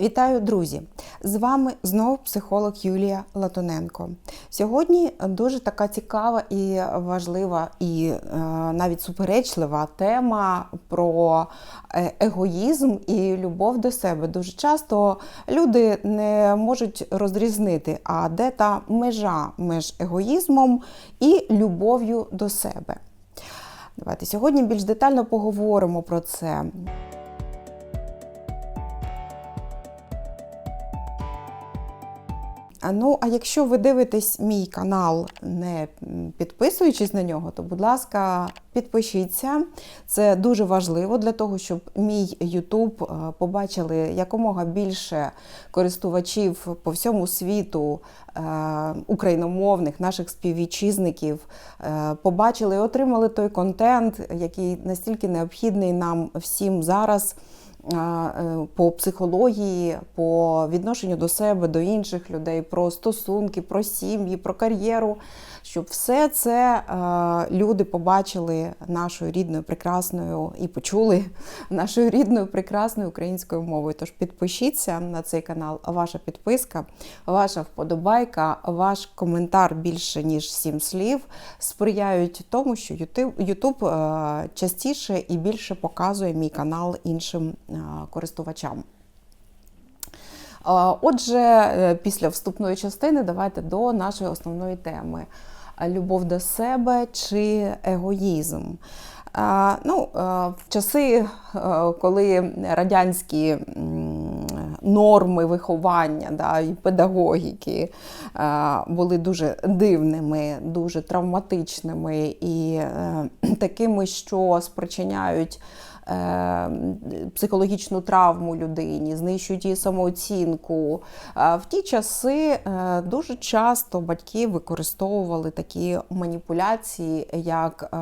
Вітаю, друзі! З вами знову психолог Юлія Латуненко. Сьогодні дуже така цікава і важлива, і е, навіть суперечлива тема про е, егоїзм і любов до себе. Дуже часто люди не можуть розрізнити, а де та межа між егоїзмом і любов'ю до себе. Давайте сьогодні більш детально поговоримо про це. Ну, а якщо ви дивитесь мій канал, не підписуючись на нього, то, будь ласка, підпишіться. Це дуже важливо для того, щоб мій YouTube е, побачили якомога більше користувачів по всьому світу е, україномовних, наших співвітчизників, е, побачили і отримали той контент, який настільки необхідний нам всім зараз. По психології, по відношенню до себе, до інших людей, про стосунки, про сім'ї, про кар'єру, щоб все це люди побачили нашою рідною, прекрасною і почули нашою рідною прекрасною українською мовою. Тож підпишіться на цей канал. Ваша підписка, ваша вподобайка, ваш коментар більше ніж сім слів сприяють тому, що Ютуб частіше і більше показує мій канал іншим користувачам. Отже, е, після вступної частини давайте до нашої основної теми: любов до себе чи егоїзм. Ну, В часи, коли радянські норми виховання да, і педагогіки були дуже дивними, дуже травматичними і е, такими, що спричиняють. Е, психологічну травму людині, знищують її самооцінку. В ті часи е, дуже часто батьки використовували такі маніпуляції, як е,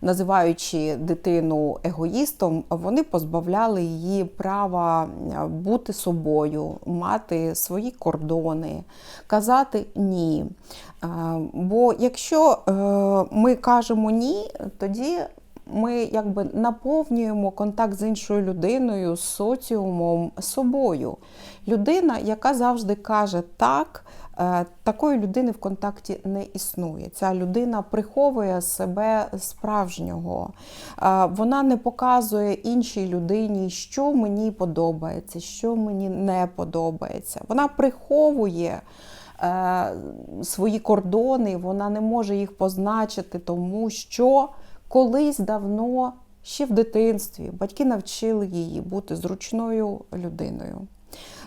Називаючи дитину егоїстом, вони позбавляли її права бути собою, мати свої кордони, казати ні. Бо якщо ми кажемо ні, тоді ми якби наповнюємо контакт з іншою людиною, з соціумом собою. Людина, яка завжди каже так, е, такої людини в контакті не існує. Ця людина приховує себе справжнього. Е, вона не показує іншій людині, що мені подобається, що мені не подобається. Вона приховує. Е, свої кордони, вона не може їх позначити, тому що колись давно, ще в дитинстві, батьки навчили її бути зручною людиною.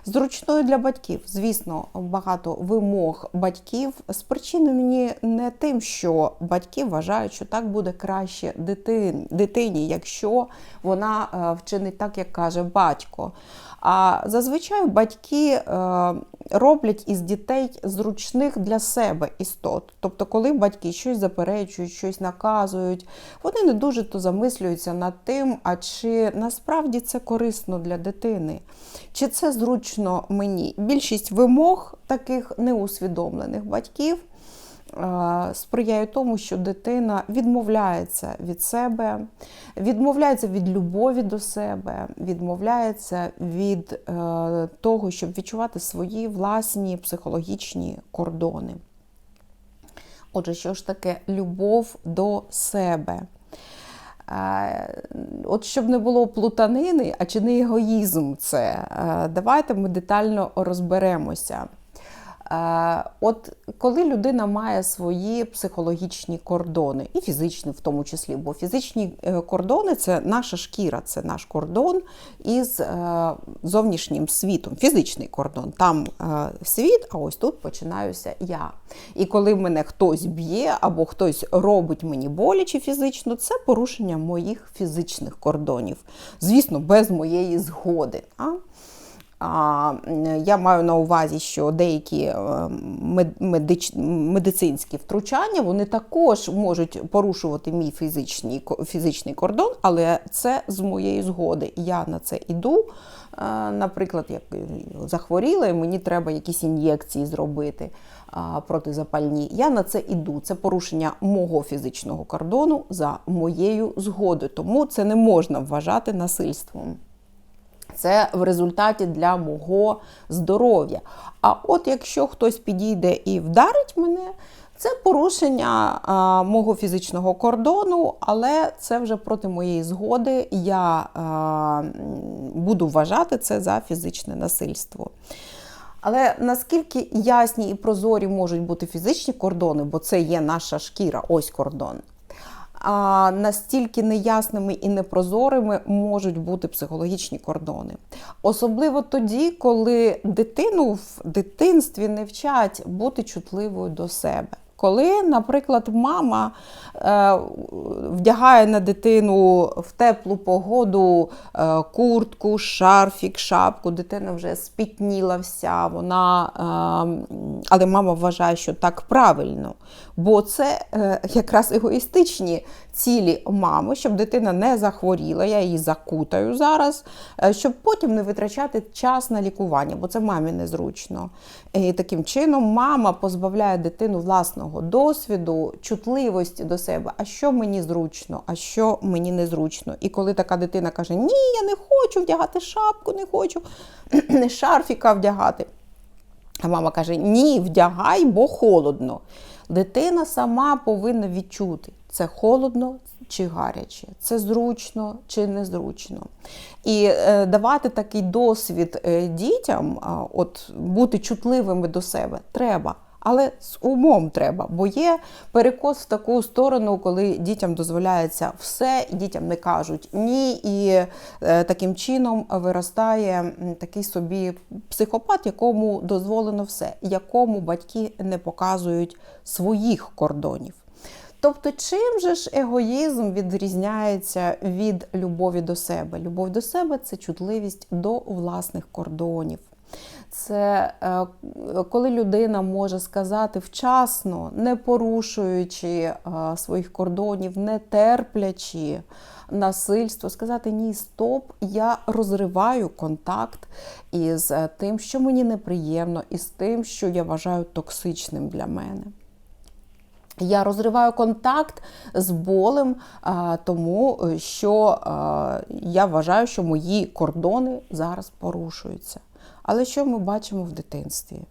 Зручною для батьків, звісно, багато вимог батьків спричинені не тим, що батьки вважають, що так буде краще дитині, якщо вона е, вчинить так, як каже батько. А зазвичай батьки е, роблять із дітей зручних для себе істот. Тобто, коли батьки щось заперечують, щось наказують, вони не дуже то замислюються над тим, а чи насправді це корисно для дитини, чи це зручно мені. Більшість вимог таких неусвідомлених батьків. Е, сприяє тому, що дитина відмовляється від себе, відмовляється від любові до себе, відмовляється від е, того, щоб відчувати свої власні психологічні кордони. Отже, що ж таке любов до себе? Е, от щоб не було плутанини, а чи не егоїзм це, давайте ми детально розберемося. Е, от коли людина має свої психологічні кордони, і фізичні в тому числі, бо фізичні е, кордони це наша шкіра, це наш кордон із е, зовнішнім світом, фізичний кордон. Там світ, а ось тут починаюся я. І коли мене хтось б'є або хтось робить мені боляче фізично, це порушення моїх фізичних кордонів. Звісно, без моєї згоди. Я маю на увазі, що деякі е, медич... медицинські втручання вони також можуть порушувати мій фізичний фізичний кордон, але це з моєї згоди. Я на це йду. Е, наприклад, як захворіла, і мені треба якісь ін'єкції зробити протизапальні. Я на це іду. Це порушення мого фізичного кордону за моєю згодою, тому це не можна вважати насильством. Це в результаті для мого здоров'я. А от якщо хтось підійде і вдарить мене, це порушення а, мого фізичного кордону, але це вже проти моєї згоди. Я а, буду вважати це за фізичне насильство. Але наскільки ясні і прозорі можуть бути фізичні кордони, бо це є наша шкіра, ось кордон. А настільки неясними і непрозорими можуть бути психологічні кордони. Особливо тоді, коли дитину в дитинстві не вчать бути чутливою до себе. Коли, наприклад, мама е, вдягає на дитину в теплу погоду е, куртку, шарфік, шапку, дитина вже спітніла вся, вона, е, але мама вважає, що так правильно. Бо це якраз егоїстичні цілі мами, щоб дитина не захворіла, я її закутаю зараз, е, щоб потім не витрачати час на лікування, бо це мамі незручно. І таким чином мама позбавляє дитину власного досвіду, чутливості до себе, а що мені зручно, а що мені незручно. І коли така дитина каже, ні, я не хочу вдягати шапку, не хочу шарфіка вдягати. А мама каже: Ні, вдягай, бо холодно. Дитина сама повинна відчути, це холодно чи гаряче, це зручно чи незручно. І е, давати такий досвід е, дітям, от бути чутливими до себе, треба. Але з умом треба, бо є перекос в таку сторону, коли дітям дозволяється все, дітям не кажуть ні, і е, таким чином виростає такий собі психопат, якому дозволено все, якому батьки не показують своїх кордонів. Тобто, чим же ж егоїзм відрізняється від любові до себе? Любов до себе це чутливість до власних кордонів. Це е, коли людина може сказати вчасно, не порушуючи е, своїх кордонів, не терплячи насильство, сказати ні, стоп, я розриваю контакт із е, тим, що мені неприємно, і з тим, що я вважаю токсичним для мене. Я розриваю контакт з болем, тому е, що я вважаю, що мої кордони зараз порушуються. Але що ми бачимо в дитинстві?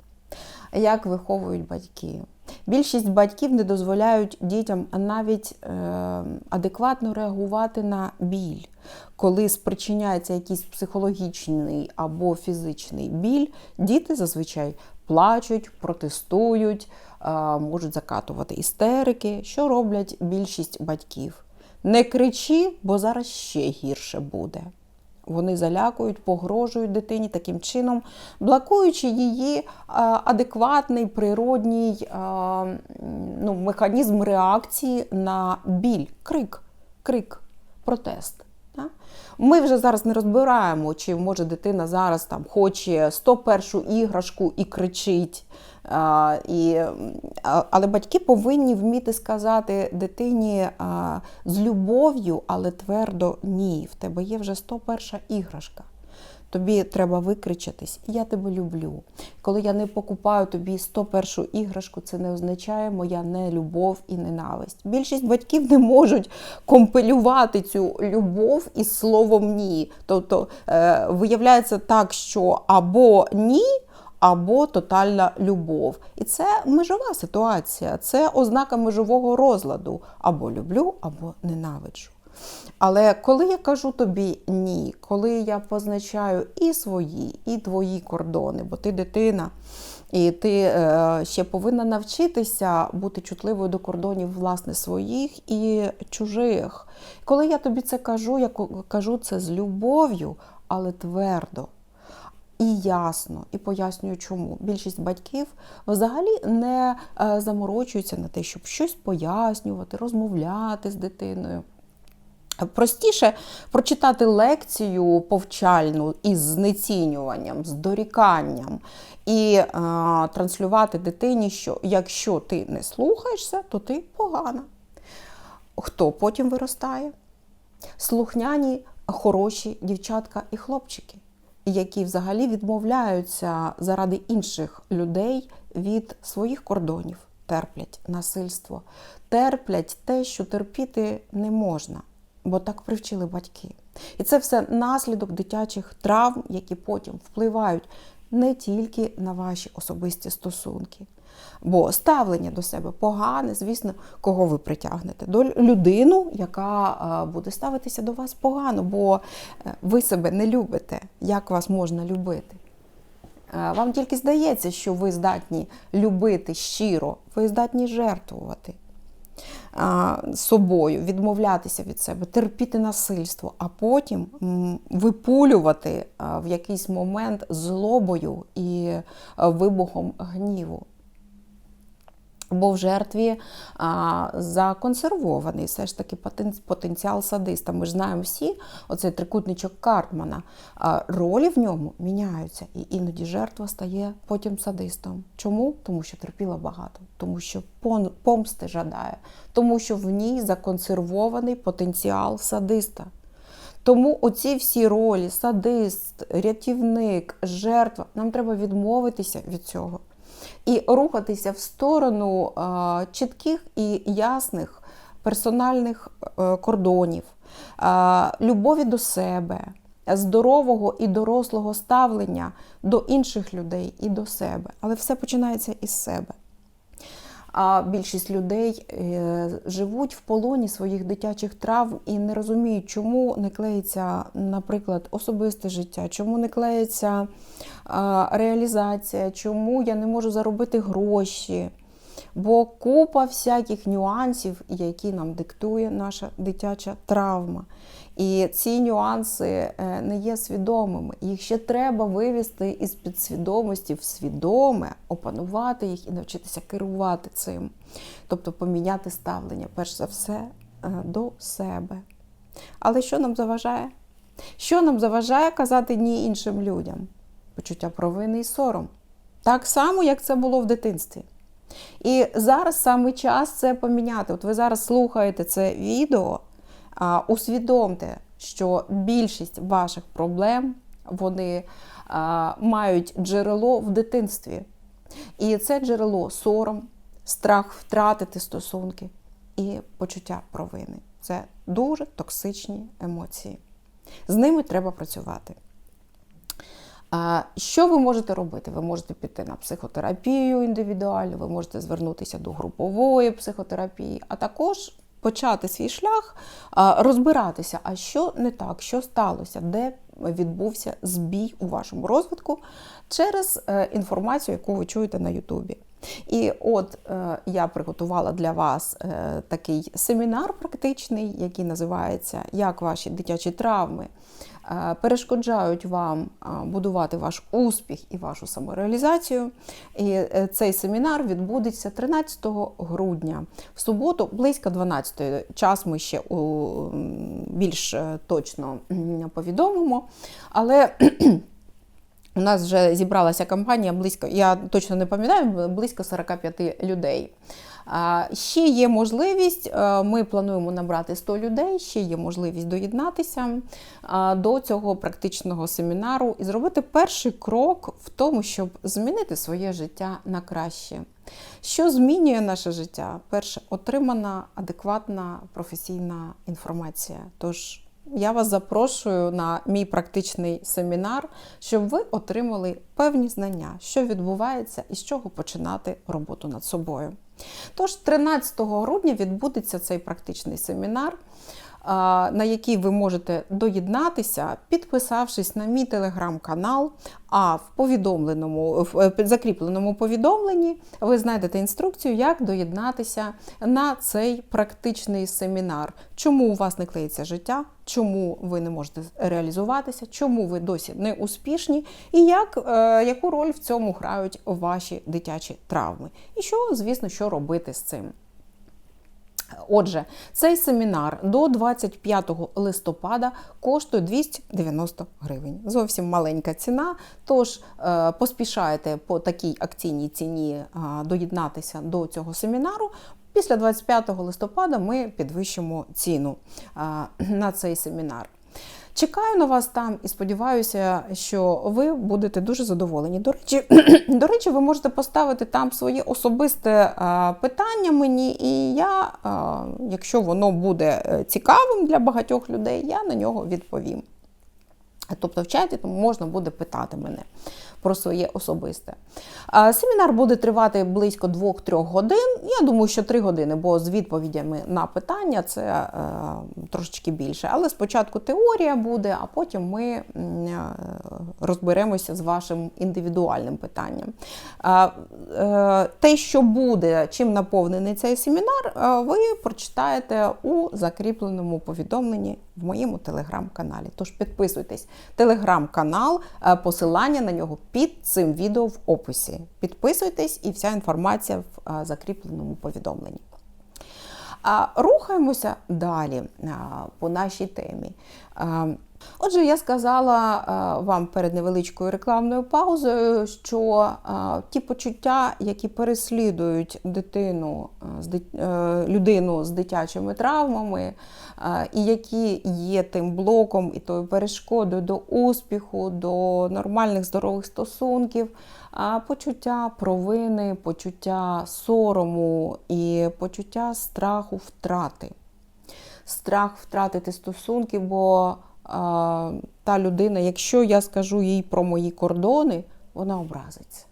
Як виховують батьки? Більшість батьків не дозволяють дітям навіть е, адекватно реагувати на біль. Коли спричиняється якийсь психологічний або фізичний біль, діти зазвичай плачуть, протестують, е, можуть закатувати істерики. Що роблять більшість батьків? Не кричи, бо зараз ще гірше буде. Вони залякують, погрожують дитині таким чином, блокуючи її адекватний природній ну, механізм реакції на біль, крик, крик, протест. Ми вже зараз не розбираємо, чи може дитина зараз там хоче 101 іграшку і кричить. А, і, а, але батьки повинні вміти сказати дитині а, з любов'ю, але твердо ні. В тебе є вже 101 іграшка. Тобі треба викричатись, я тебе люблю. Коли я не покупаю тобі 101 іграшку, це не означає моя нелюбов і ненависть. Більшість батьків не можуть компилювати цю любов із словом ні. Тобто е, виявляється так, що або ні. Або тотальна любов. І це межова ситуація, це ознака межового розладу. Або люблю, або ненавиджу. Але коли я кажу тобі ні, коли я позначаю і свої, і твої кордони, бо ти дитина, і ти е, ще повинна навчитися бути чутливою до кордонів власне своїх і чужих. Коли я тобі це кажу, я кажу це з любов'ю, але твердо. І ясно, і пояснюю, чому більшість батьків взагалі не е, заморочуються на те, щоб щось пояснювати, розмовляти з дитиною. Простіше прочитати лекцію повчальну із знецінюванням, з доріканням і е, транслювати дитині, що якщо ти не слухаєшся, то ти погана. Хто потім виростає? Слухняні, хороші дівчатка і хлопчики, які взагалі відмовляються заради інших людей від своїх кордонів, терплять насильство, терплять те, що терпіти не можна бо так привчили батьки. І це все наслідок дитячих травм, які потім впливають не тільки на ваші особисті стосунки. Бо ставлення до себе погане, звісно, кого ви притягнете? До людину, яка буде ставитися до вас погано, бо е, ви себе не любите. Як вас можна любити? Е, Вам тільки здається, що ви здатні любити щиро, ви здатні жертвувати собою, відмовлятися від себе, терпіти насильство, а потім випулювати в якийсь момент злобою і вибухом гніву. Бо в жертві а, законсервований все ж таки потенціал садиста. Ми ж знаємо всі, оцей трикутничок Картмана. А, ролі в ньому міняються, і іноді жертва стає потім садистом. Чому? Тому що терпіла багато, тому що помсти жадає, тому що в ній законсервований потенціал садиста. Тому оці всі ролі, садист, рятівник, жертва, нам треба відмовитися від цього і рухатися в сторону чітких і ясних персональних е, кордонів, любові до себе, здорового і дорослого ставлення до інших людей і до себе. Але все починається із себе. А більшість людей е, живуть в полоні своїх дитячих травм і не розуміють, чому не клеїться, наприклад, особисте життя, чому не клеїться реалізація, чому я не можу заробити гроші. Бо купа всяких нюансів, які нам диктує наша дитяча травма. І ці нюанси е, не є свідомими. Їх ще треба вивести із підсвідомості в свідоме, опанувати їх і навчитися керувати цим. Тобто поміняти ставлення, перш за все, е, до себе. Але що нам заважає? Що нам заважає казати ні іншим людям? Почуття провини і сором. Так само, як це було в дитинстві. І зараз саме час це поміняти. От ви зараз слухаєте це відео, усвідомте, що більшість ваших проблем вони мають джерело в дитинстві. І це джерело сором, страх втратити стосунки і почуття провини. Це дуже токсичні емоції. З ними треба працювати. Що ви можете робити? Ви можете піти на психотерапію індивідуальну, ви можете звернутися до групової психотерапії, а також почати свій шлях, розбиратися, а що не так, що сталося, де відбувся збій у вашому розвитку через е, інформацію, яку ви чуєте на Ютубі. І от е, я приготувала для вас е, такий семінар практичний, який називається Як ваші дитячі травми перешкоджають вам е, будувати ваш успіх і вашу самореалізацію. І е, цей семінар відбудеться 13 грудня в суботу, близько 12 час. Ми ще більш е, точно повідомимо. Але у нас вже зібралася компанія близько, я точно не пам'ятаю, близько 45 людей. Ще є можливість, е, ми плануємо набрати 100 людей, ще є можливість доєднатися до цього практичного семінару і зробити перший крок в тому, щоб змінити своє життя на краще. Що змінює наше життя? Перше, отримана адекватна професійна інформація. Тож я вас запрошую на мій практичний семінар, щоб ви отримали певні знання, що відбувається і з чого починати роботу над собою. Тож, 13 грудня відбудеться цей практичний семінар, на який ви можете доєднатися, підписавшись на мій телеграм-канал. А в повідомленому, в е, закріпленому повідомленні ви знайдете інструкцію, як доєднатися на цей практичний семінар. Чому у вас не клеїться життя, чому ви не можете реалізуватися, чому ви досі не успішні, і як, е, яку роль в цьому грають ваші дитячі травми. І що, звісно, що робити з цим. Отже, цей семінар до 25 листопада коштує 290 гривень. Зовсім маленька ціна. Тож е, поспішайте по такій акційній ціні е, доєднатися до цього семінару. Після 25 листопада ми підвищимо ціну е, на цей семінар. Чекаю на вас там і сподіваюся, що ви будете дуже задоволені. До речі, до речі, ви можете поставити там своє особисте е, питання мені, і я, е, якщо воно буде е, цікавим для багатьох людей, я на нього відповім. Тобто в чаті можна буде питати мене про своє особисте. Семінар буде тривати близько 2-3 годин. Я думаю, що 3 години, бо з відповідями на питання це е, трошечки більше. Але спочатку теорія буде, а потім ми е, розберемося з вашим індивідуальним питанням. А, е, те, що буде, чим наповнений цей семінар, е, ви прочитаєте у закріпленому повідомленні в моєму телеграм-каналі. Тож підписуйтесь, телеграм-канал, е, посилання на нього під цим відео в описі. Підписуйтесь і вся інформація в е, закріпленому повідомленні. Рухаємося далі по нашій темі. Отже, я сказала вам перед невеличкою рекламною паузою, що ті почуття, які переслідують дитину е, людину з дитячими травмами, і які є тим блоком і тою перешкодою до успіху, до нормальних здорових стосунків, почуття провини, почуття сорому і почуття страху втрати. Страх втратити стосунки, бо та людина, якщо я скажу їй про мої кордони, вона образиться.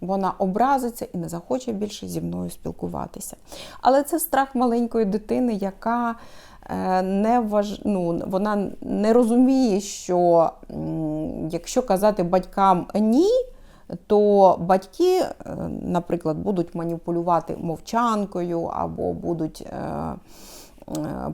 Вона образиться і не захоче більше зі мною спілкуватися. Але це страх маленької дитини, яка е, не важ... ну, вона не розуміє, що якщо казати батькам ні, то батьки, е, наприклад, будуть маніпулювати мовчанкою або будуть е,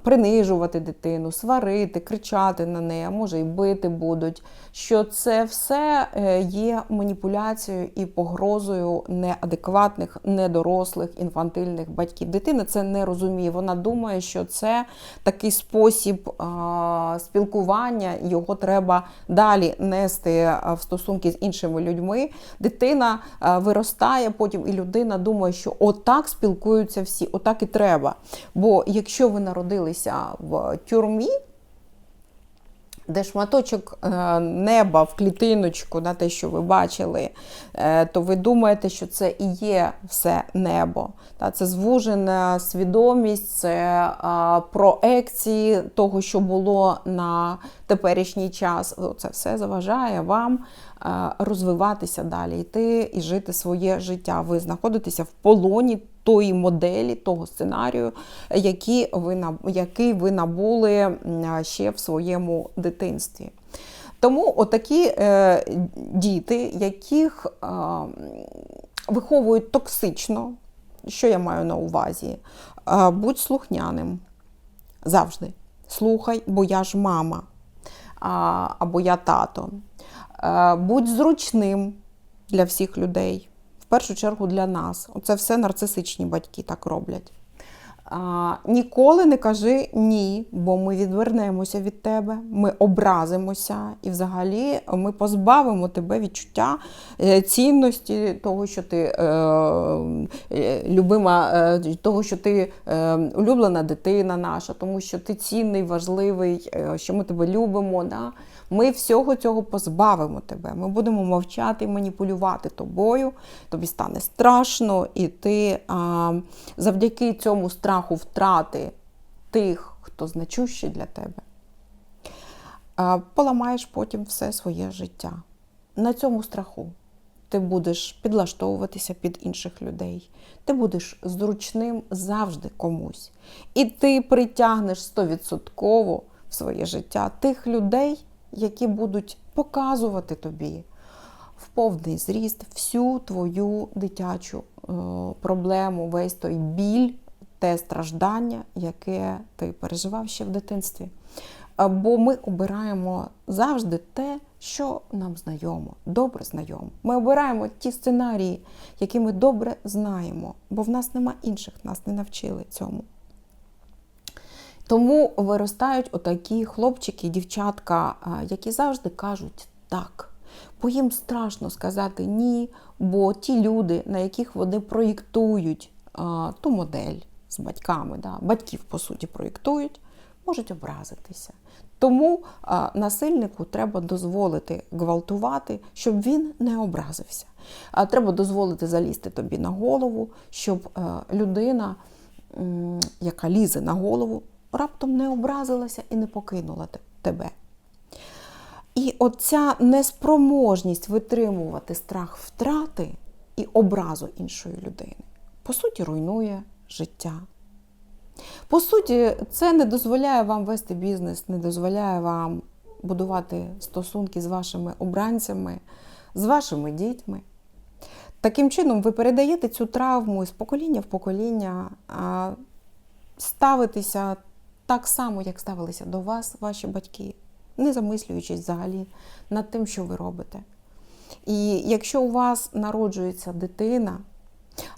принижувати дитину, сварити, кричати на неї, а може і бити будуть. Що це все е, є маніпуляцією і погрозою неадекватних, недорослих, інфантильних батьків. Дитина це не розуміє. Вона думає, що це такий спосіб спілкування, його треба далі нести в стосунки з іншими людьми. Дитина виростає потім, і людина думає, що отак спілкуються всі, отак і треба. Бо якщо ви народилися в тюрмі, де шматочок е, неба в клітиночку на те, що ви бачили, е, то ви думаєте, що це і є все небо. Це звужена свідомість, це проекції того, що було на теперішній час. Це все заважає вам розвиватися далі, йти і жити своє життя. Ви знаходитеся в полоні тої моделі, того сценарію, який ви, який ви набули ще в своєму дитинстві. Тому отакі е, діти, яких е, виховують токсично, що я маю на увазі? Е, будь слухняним завжди. Слухай, бо я ж мама а, або я тато. Е, будь зручним для всіх людей, в першу чергу для нас. Оце все нарцисичні батьки так роблять. А, ніколи не кажи ні, бо ми відвернемося від тебе, ми образимося і взагалі ми позбавимо тебе відчуття е, цінності того, що ти е, е, любима, е, того, що ти е, улюблена дитина наша, тому що ти цінний, важливий, е, що ми тебе любимо. Да? Ми всього цього позбавимо тебе. Ми будемо мовчати і маніпулювати тобою. Тобі стане страшно, і ти а, завдяки цьому страху втрати тих, хто значущий для тебе, поламаєш потім все своє життя. На цьому страху ти будеш підлаштовуватися під інших людей. Ти будеш зручним завжди комусь. І ти притягнеш стовідсотково в своє життя тих людей, які будуть показувати тобі в повний зріст всю твою дитячу е, проблему, весь той біль, те страждання, яке ти переживав ще в дитинстві. Бо ми обираємо завжди те, що нам знайомо, добре знайомо. Ми обираємо ті сценарії, які ми добре знаємо, бо в нас нема інших, нас не навчили цьому. Тому виростають отакі хлопчики, дівчатка, які завжди кажуть так. Бо їм страшно сказати ні, бо ті люди, на яких вони проєктують ту модель з батьками, да, батьків, по суті, проєктують, можуть образитися. Тому а, насильнику треба дозволити гвалтувати, щоб він не образився. А треба дозволити залізти тобі на голову, щоб е, людина, м, яка лізе на голову, раптом не образилася і не покинула тебе. І оця неспроможність витримувати страх втрати і образу іншої людини, по суті, руйнує життя. По суті, це не дозволяє вам вести бізнес, не дозволяє вам будувати стосунки з вашими обранцями, з вашими дітьми. Таким чином, ви передаєте цю травму з покоління в покоління, ставитися так само, як ставилися до вас ваші батьки, не замислюючись взагалі над тим, що ви робите. І якщо у вас народжується дитина,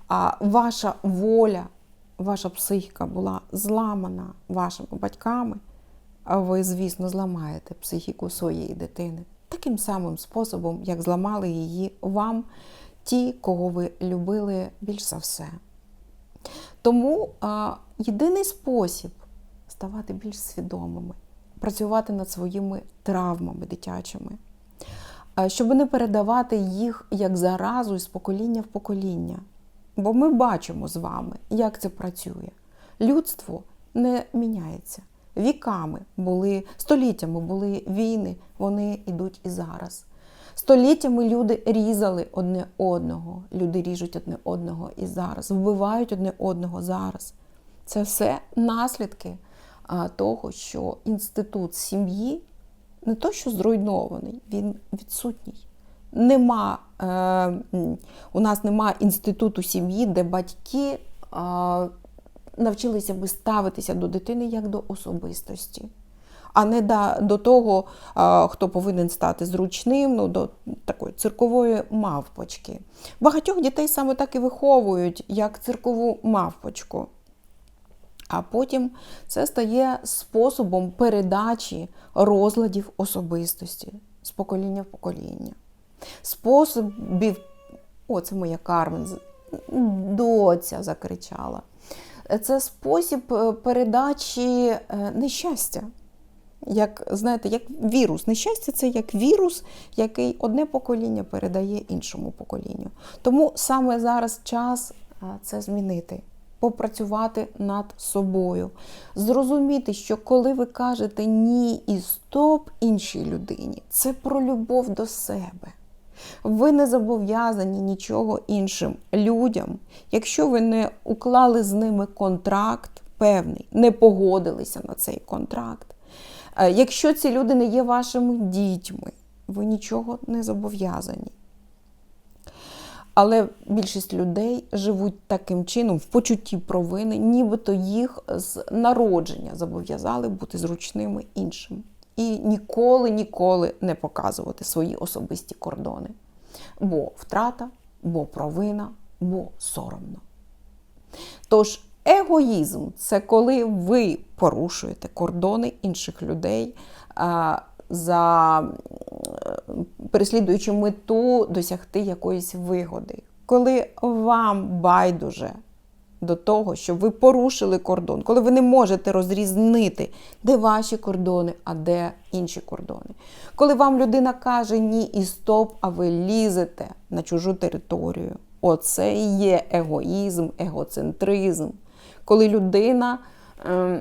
а ваша воля, ваша психіка була зламана вашими батьками, а ви, звісно, зламаєте психіку своєї дитини таким самим способом, як зламали її вам ті, кого ви любили більш за все. Тому а, єдиний спосіб ставати більш свідомими, працювати над своїми травмами дитячими, щоб не передавати їх як заразу із покоління в покоління. Бо ми бачимо з вами, як це працює. Людство не міняється. Віками були, століттями були війни, вони йдуть і зараз. Століттями люди різали одне одного, люди ріжуть одне одного і зараз, вбивають одне одного зараз. Це все наслідки того, що інститут сім'ї не то, що зруйнований, він відсутній. Нема, е, у нас нема інституту сім'ї, де батьки е, навчилися би ставитися до дитини як до особистості, а не до, того, е, хто повинен стати зручним, ну, до такої циркової мавпочки. Багатьох дітей саме так і виховують, як циркову мавпочку. А потім це стає способом передачі розладів особистості з покоління в покоління. Способів, о, це моя Кармен, доця закричала. Це спосіб е, передачі е, нещастя. Як, знаєте, як вірус. Нещастя це як вірус, який одне покоління передає іншому поколінню. Тому саме зараз час це змінити, попрацювати над собою, зрозуміти, що коли ви кажете ні і стоп іншій людині, це про любов до себе. Ви не зобов'язані нічого іншим людям, якщо ви не уклали з ними контракт певний, не погодилися на цей контракт. Е, Якщо ці люди не є вашими дітьми, ви нічого не зобов'язані. Але більшість людей живуть таким чином в почутті провини, нібито їх з народження зобов'язали бути зручними іншим. І ніколи, ніколи не показувати свої особисті кордони. Бо втрата, бо провина, бо соромно. Тож егоїзм це коли ви порушуєте кордони інших людей за переслідуючи мету досягти якоїсь вигоди. Коли вам байдуже до того, що ви порушили кордон, коли ви не можете розрізнити, де ваші кордони, а де інші кордони. Коли вам людина каже ні і стоп, а ви лізете на чужу територію. Оце і є егоїзм, егоцентризм. Коли людина ем,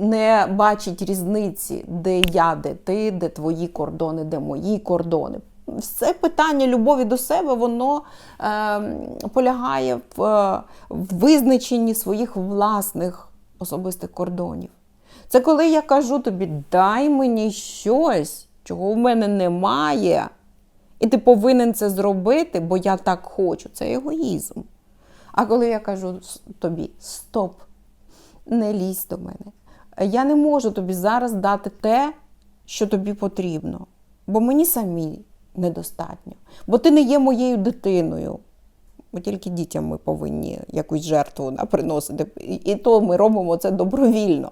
не бачить різниці, де я, де ти, де твої кордони, де мої кордони. Все питання любові до себе, воно ем, полягає в, е, в визначенні своїх власних особистих кордонів. Це коли я кажу тобі, дай мені щось, чого в мене немає, і ти повинен це зробити, бо я так хочу. Це егоїзм. А коли я кажу тобі стоп, не лізь до мене. Я не можу тобі зараз дати те, що тобі потрібно, бо мені самі недостатньо. Бо ти не є моєю дитиною. Бо тільки дітям ми повинні якусь жертву приносити. І- то ми робимо це добровільно.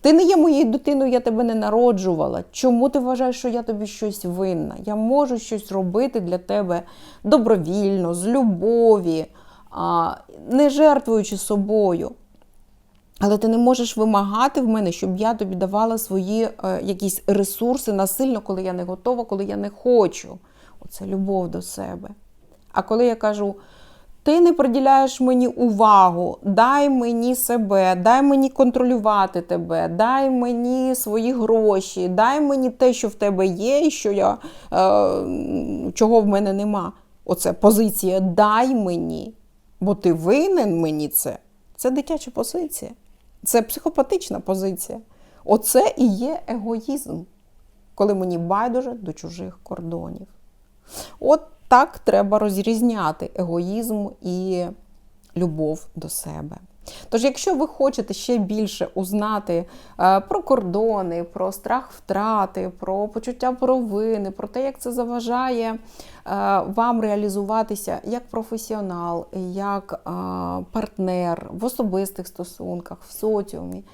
Ти не є моєю дитиною, я тебе не народжувала. Чому ти вважаєш, що я тобі щось винна? Я можу щось робити для тебе добровільно, з любові, не жертвуючи собою. Але ти не можеш вимагати в мене, щоб я тобі давала свої е, якісь ресурси насильно, коли я не готова, коли я не хочу. Оце любов до себе. А коли я кажу, ти не приділяєш мені увагу, дай мені себе, дай мені контролювати тебе, дай мені свої гроші, дай мені те, що в тебе є, і що я, е, чого в мене нема. Оце позиція дай мені, бо ти винен мені це. Це дитяча позиція. Це психопатична позиція. Оце і є егоїзм, коли мені байдуже до чужих кордонів. От так треба розрізняти егоїзм і любов до себе. Тож, якщо ви хочете ще більше узнати е, про кордони, про страх втрати, про почуття провини, про те, як це заважає е, вам реалізуватися як професіонал, як е, партнер в особистих стосунках, в соціумі,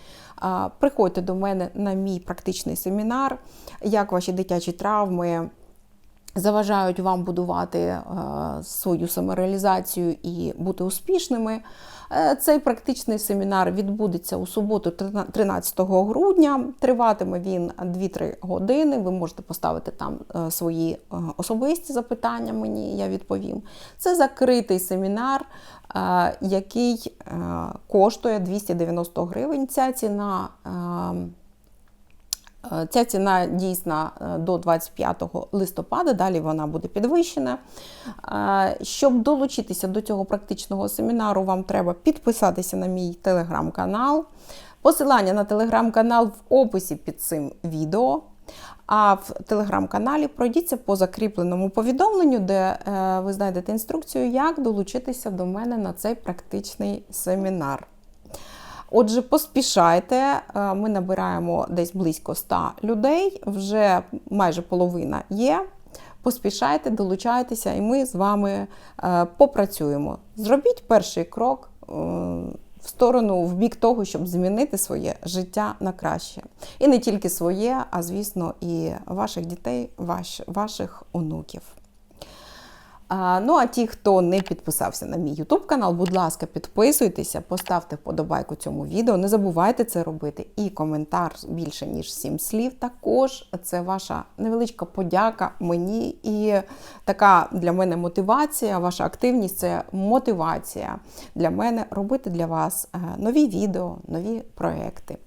приходьте до мене на мій практичний семінар, як ваші дитячі травми заважають вам будувати е, свою самореалізацію і бути успішними. Е, Цей практичний семінар відбудеться у суботу, 13 грудня. Триватиме він 2-3 години. Ви можете поставити там е, свої особисті запитання. Мені я відповім. Це закритий семінар, який коштує 290 гривень. Ця ціна. Е, Ця ціна дійсна е, до 25 листопада, далі вона буде підвищена. Е, Щоб долучитися до цього практичного семінару, вам треба підписатися на мій телеграм-канал. Посилання на телеграм-канал в описі під цим відео. А в телеграм-каналі пройдіться по закріпленому повідомленню, де ви знайдете інструкцію, як долучитися до мене на цей практичний семінар. Отже, поспішайте, е, ми набираємо десь близько 100 людей, вже майже половина є. Поспішайте, долучайтеся, і ми з вами е, попрацюємо. Зробіть перший крок е, в сторону, в бік того, щоб змінити своє життя на краще. І не тільки своє, а звісно, і ваших дітей, ваш, ваших онуків. Ну, а ті, хто не підписався на мій YouTube канал, будь ласка, підписуйтеся, поставте вподобайку цьому відео. Не забувайте це робити. І коментар більше, ніж 7 слів. Також це ваша невеличка подяка мені і така для мене мотивація. Ваша активність це мотивація для мене робити для вас е, нові відео, нові проекти.